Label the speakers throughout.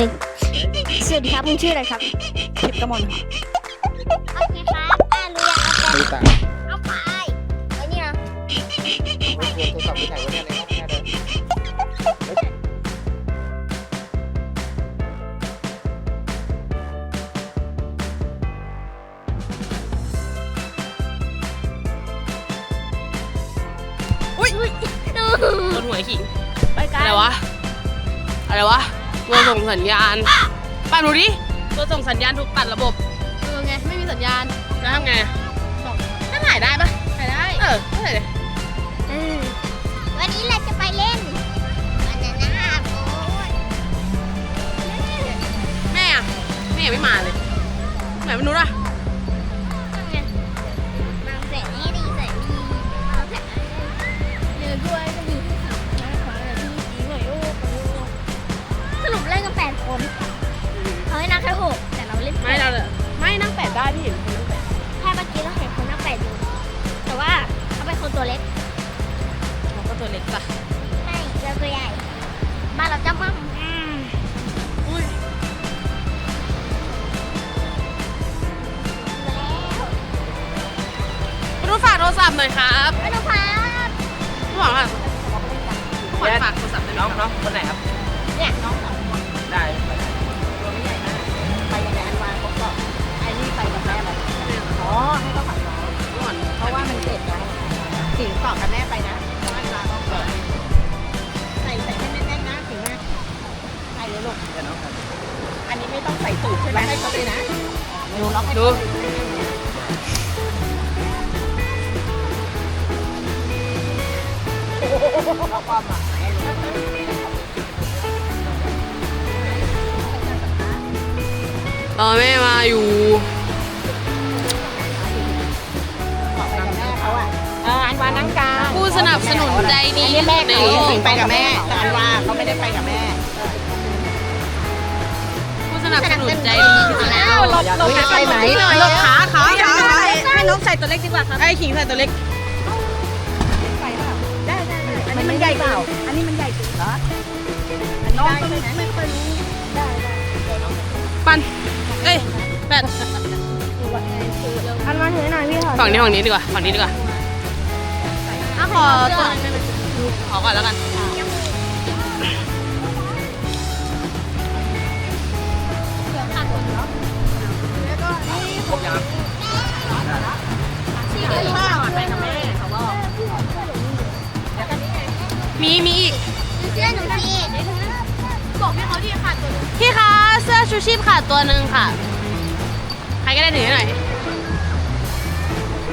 Speaker 1: หนึ่งสวัสดีครับคุณชื่ออะไรครับ
Speaker 2: ทิพย์กมล
Speaker 1: โอเคครับอ่ารู้ยังเอาไป
Speaker 3: ดูตา
Speaker 1: เอาไปไอ้เนี่ย
Speaker 3: โทรศัพท์ไปไหนวะเนี่ยในห้องแม่เลย
Speaker 2: โดนหวยขิง
Speaker 1: ไปกั
Speaker 2: อะ
Speaker 1: น
Speaker 2: ไรวะ อะไรวะ ตัวส่งสัญญาณป้าดูดิตัวส่งสัญญาณถูกตัดระบบ
Speaker 4: เออไงไม่มีสัญญาณ
Speaker 2: แล้วทำไงอะ
Speaker 4: ก็ถ่ายได้ปะถ่ายได้
Speaker 2: เออก็เลย
Speaker 1: เออวันนี้เราจะไปเล่นบานาน่าโบ๊ท
Speaker 2: แม่อะแม่ยังไม่มาเลยไหนไม่รู้อะ
Speaker 1: รอแม่มา
Speaker 2: อยู่บอ
Speaker 4: กไปกับแม่เขาอะเอออัน
Speaker 3: วา
Speaker 4: นั่งกลาง
Speaker 2: ผู้สนับสนุนใจดี
Speaker 4: อันนี้แม่
Speaker 2: ใน
Speaker 4: เขา
Speaker 2: โลก
Speaker 4: สิงไปกับแม่แต่อันวาเขาไม่ได้ไปกับแม่
Speaker 2: ผู้สนับสนุนใจดีที่สุดในโลก
Speaker 4: เราไปไหม
Speaker 2: หลบขาขาขา
Speaker 4: ให้น้องใส่ตัวเล็กดีกว่าครับ
Speaker 2: ไอ้ขิงใส่ตัวเล็ก
Speaker 4: ได้ได้อันนี้มันใหญ่เปล่า อันนี้มันใหญ่สุดเหรออันนี้ได้ใช่ไหมไม่ค่อยรู้ได้ได้
Speaker 2: ปัน เอ้ยแปด
Speaker 1: อันมาถือหน่อยพี่ขอ
Speaker 2: ฝั่งนี้ฝั่งนี้ดีกว่าฝั่งนี้ดีกว่าอะขอตัวหนึงได้ไหมขอก่อนแล้วกัน
Speaker 3: ครบยังครับ
Speaker 4: ไปกับแม่เขาบอก
Speaker 2: มีมีอีก
Speaker 1: เสื้อหนูสิ
Speaker 4: บอกพี่เขาที่ขาดตัว
Speaker 2: พี่คะเสื้อชูชีพขาดตัวหนึ่งค่ะ ใครก็ได้ถือให้หน่อย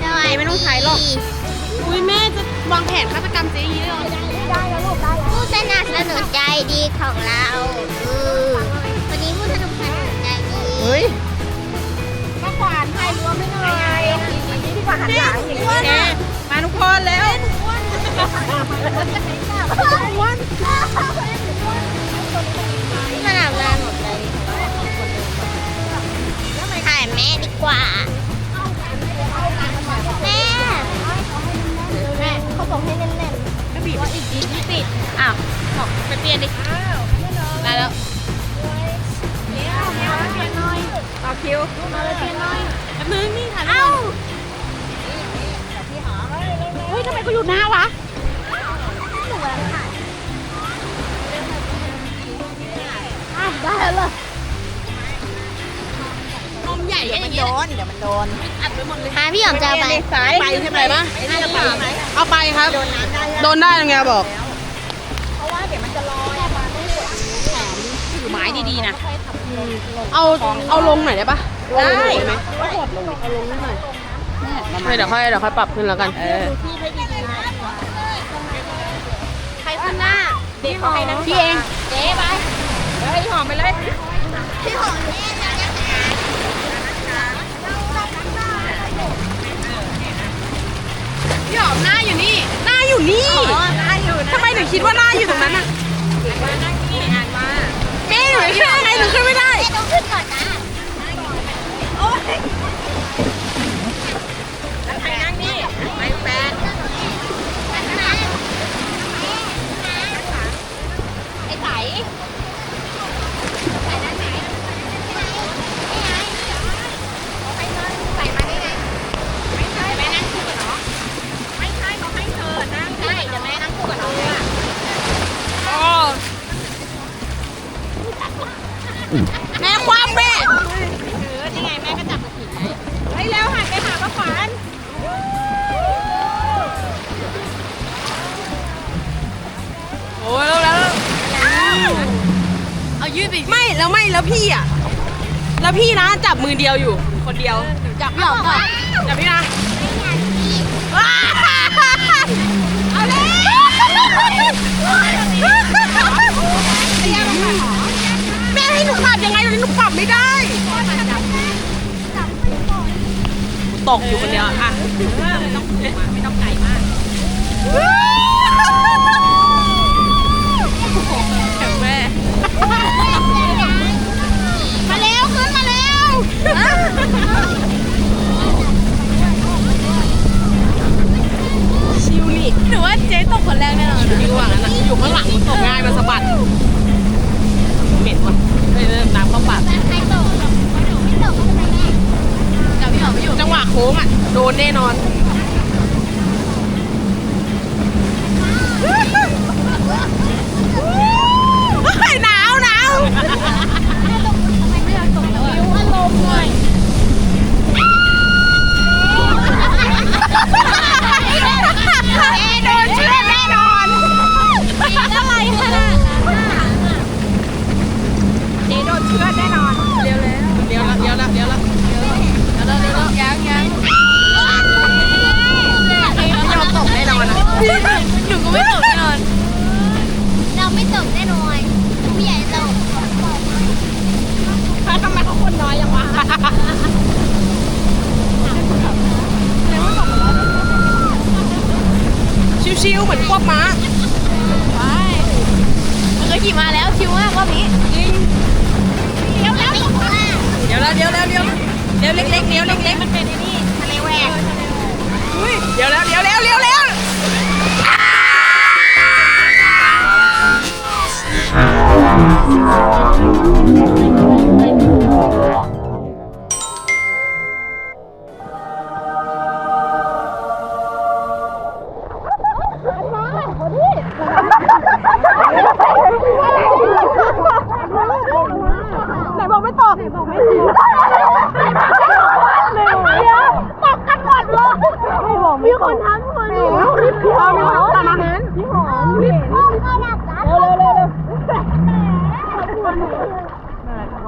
Speaker 1: สวัสดี
Speaker 2: ไม่ต้องใช้หรอก อุ้ยแม่จะวางแผนฆาตกรรมเจ๊อยางนี้เลยเหรอ
Speaker 1: ผู้สนับสนุนใจดีของเราคือวันนี้ผู้สนับสนุนใจดี
Speaker 4: เฮ้ยข้าวขวานไทยรวมไม่หน่อยพี่ขวานหันหลังอย่างนี้มาทุกคนแล้ว
Speaker 1: สนับสนุ นใจถ่ายแม่ดีกว่า แม่
Speaker 4: แม่เขาบอกให้แน่น
Speaker 2: ก็บีบว่าอีกนิดไม่ติด อ้าวบอกไปเปลี่ยนดิได้แล้ว
Speaker 4: ต่อคิวมาเลยเพียนน้อย
Speaker 2: แป๊บนึงนี่ถ่าย
Speaker 1: เอ้า
Speaker 2: เฮ้ยทำไมกูอยู่หน้าวะ
Speaker 1: ด
Speaker 4: ย
Speaker 2: นเดี๋ย
Speaker 4: วมันโดน
Speaker 2: อัดไปหมดเลย
Speaker 1: หาพี่หยอมจะเอาไป
Speaker 4: สาย
Speaker 2: ไปใช่ไหมปะ
Speaker 4: น่าจะไปไหม
Speaker 2: เอาไปครับ
Speaker 4: โดนน้ำได้
Speaker 2: โดนได้ยังไงบอก
Speaker 4: เพราะว่าเดี๋ยวมันจะลอย
Speaker 2: ถือไม้ดีๆนะ เอาเอาลงหน่อยได้ปะ
Speaker 4: ได้
Speaker 2: ไหมเอาลงนิดหน่อยเดี๋ยวค่อยเดี๋ยวค่อยปรับขึ้นแล้วกัน
Speaker 4: เออ
Speaker 1: ใครขึ้นหน้า
Speaker 4: เด็กเขาให้นั่ง
Speaker 2: พี่เอง
Speaker 1: เจ๊ไป
Speaker 4: เฮ้ยหอมไปเลย
Speaker 1: พี่หอมแม่จะจะหา
Speaker 2: พี่หอมหน้าอยู่นี่ หน้าอยู่นี่
Speaker 4: ได้อยู่นะ
Speaker 2: ทำไมถึงคิดว่าหน้าอยู่ตรงนั้นอะ แม่
Speaker 4: ค
Speaker 2: วามแม่
Speaker 4: เออนี่ไงแม่ก็จับกระถิ่นไงเฮ้ยแล้วหันไปหาป้าขวัญ
Speaker 2: โอ้ยแล้วแล้วเอายืดไปไม่แล้วไม่แล้วพี่อะแล้วพี่นะจับมือเดียวอยู่ คนเดียวจับพี่หรอจับพี่นะเอาเลยแม่ให้หนูปรับยังไงตอนนี้หนูปรับไม่ได้ ตกอยู่คนเดียวอะ
Speaker 4: ไม่ต้องไม่ต้องไกลมาก
Speaker 2: แม่
Speaker 1: มาเร็วขึ้นมาเร็ว
Speaker 2: ชิวนี่หนูว่าเจ๊ตกคนแรกแน่นอนอยู่ข้างหลังนั้นนะอยู่ข้างหลังมันตกง่ายมันสะบัดเหม็นว่ะเฮ้ยน้ำเข้าปาก
Speaker 1: ใครตกไม่ตกก็ไม่เป็นไร
Speaker 2: จับพี่หอมไม่อยู่จังหวะโค้งอะ โดนแน่นอน
Speaker 1: Música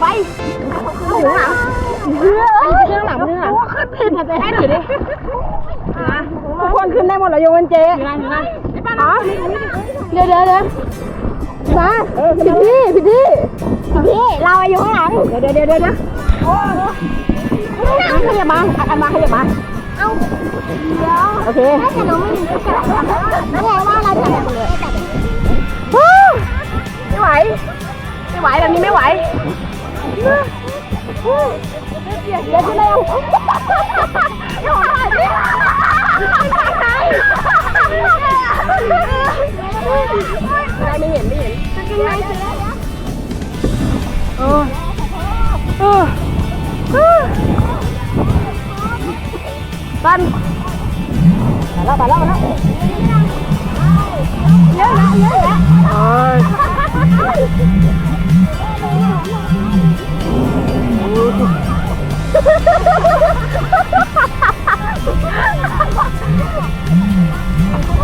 Speaker 1: ไป
Speaker 4: ห
Speaker 2: ลัง เดี๋ยวเดี๋ยวเดี๋ยวเดี๋ยวอันขยับมาอันมาขยับมาเอ้าเดี๋ยวโอเคแต่เราไม่มีที่จับแล้วแปลว่าเราจะแบบเลยไม่ไหว ไม่ไหวแบบนี้ไม่ไหวเดี๋ยว เดี๋ยวเร็ว Mm-hmm.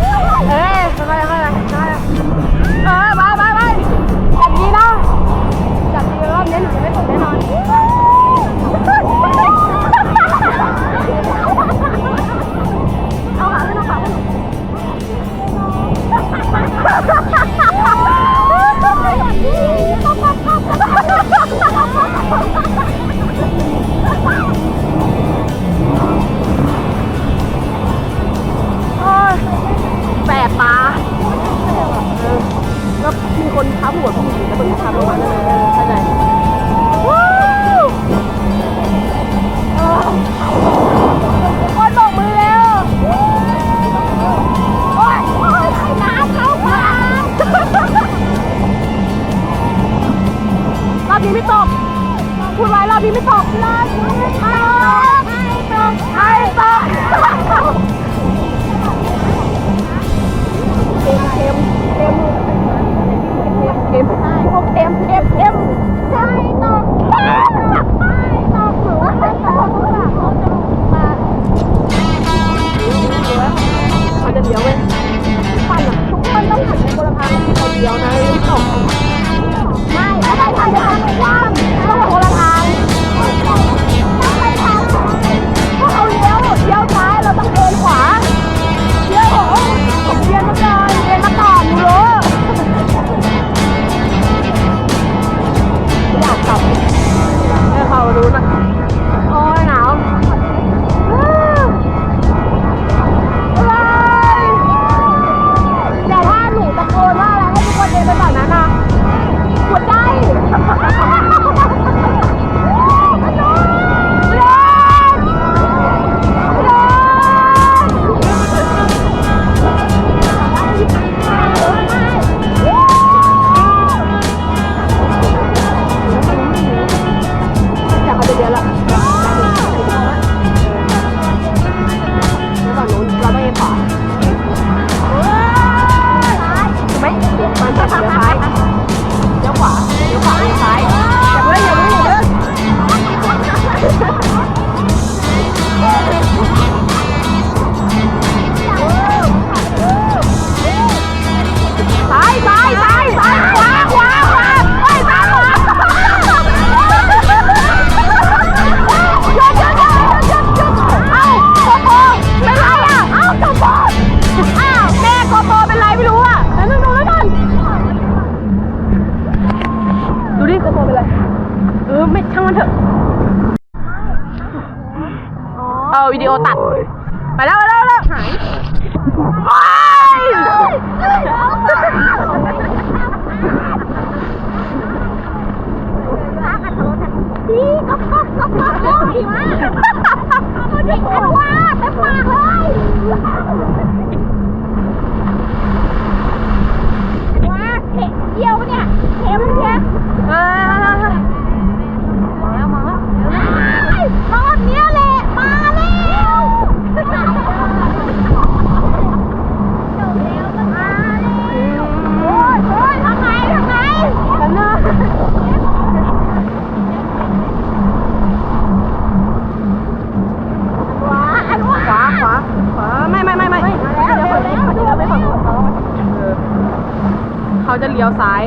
Speaker 2: ขาจะเลี้ยวซ้าย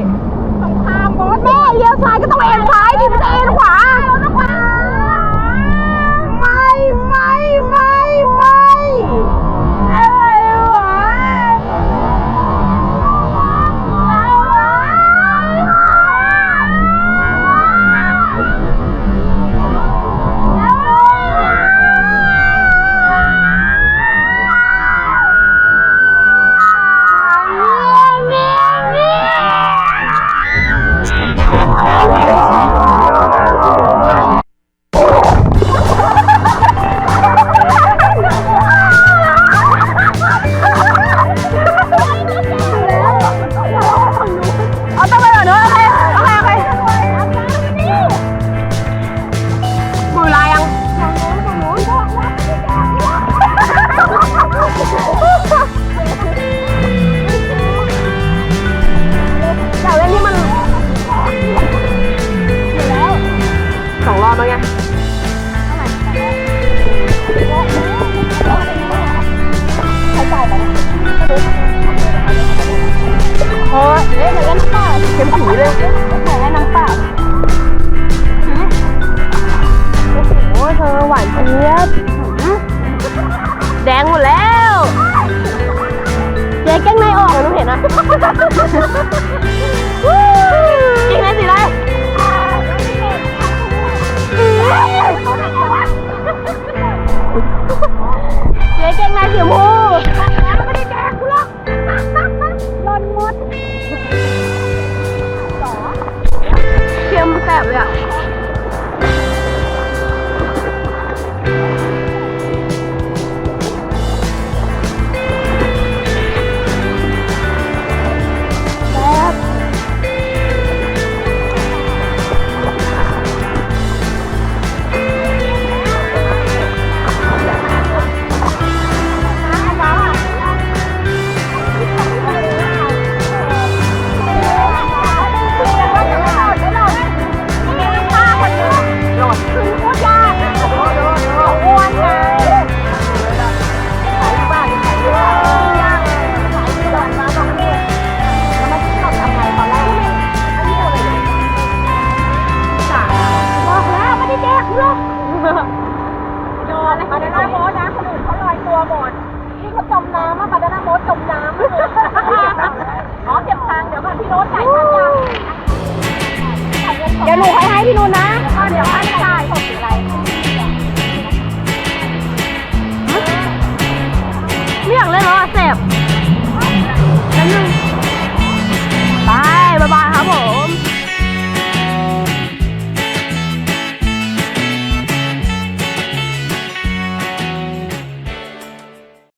Speaker 4: ตรงข้ามโบส
Speaker 2: แม่เลี้ยวซ้ายก็ต้องเอ็นซ้ายดิมันจะเอ็นขวา